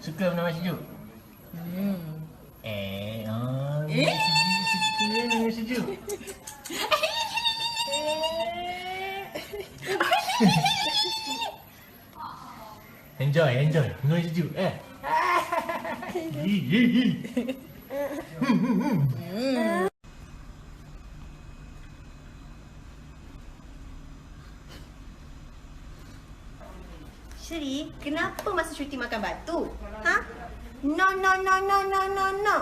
Suka minuman sejuk? Hmm. Eh, oh, Eh? sejuk, suka minuman sejuk. enjoy, enjoy. Minuman sejuk, eh. Hi, hi, hi. Shri, kenapa masa cuti makan batu? Ha? No, no, no, no, no, no, no.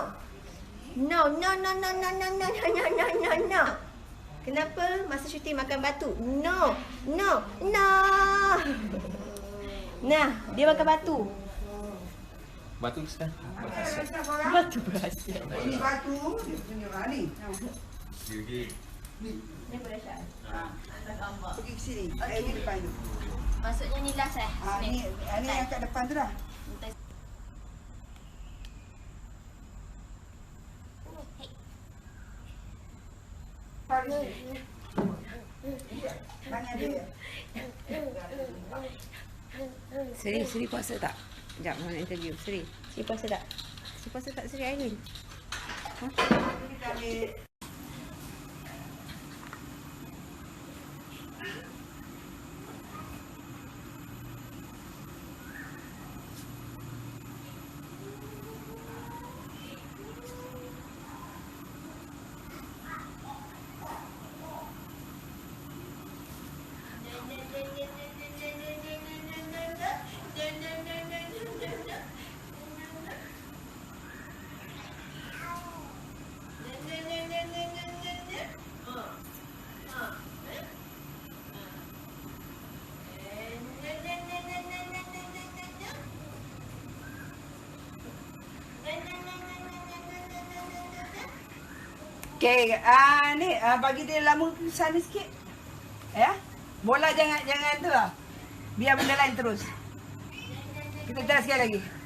No, no, no, no, no, no, no, no, no, no, no, no. Kenapa masa cuti makan batu? No, no, no. Nah, dia makan batu. Batu sekarang. Batu berhasil. Ini batu dia punya ah, ni. Ni berhasil. Pergi ke sini. Eh, ni depan tu. Maksudnya ni last eh? Ah, ni, ah, ni yang kat depan tu dah. Paris dia. Mana dia? Seri, Seri puasa tak? Sekejap, nak interview. Seri. Sri puasa tak? Seri puasa tak Seri Aileen? Kita Okey, ah ni ah, bagi dia lama ke sana sikit. Ya? Bola jangan jangan tu lah. Biar benda lain terus. Kita try sekali lagi.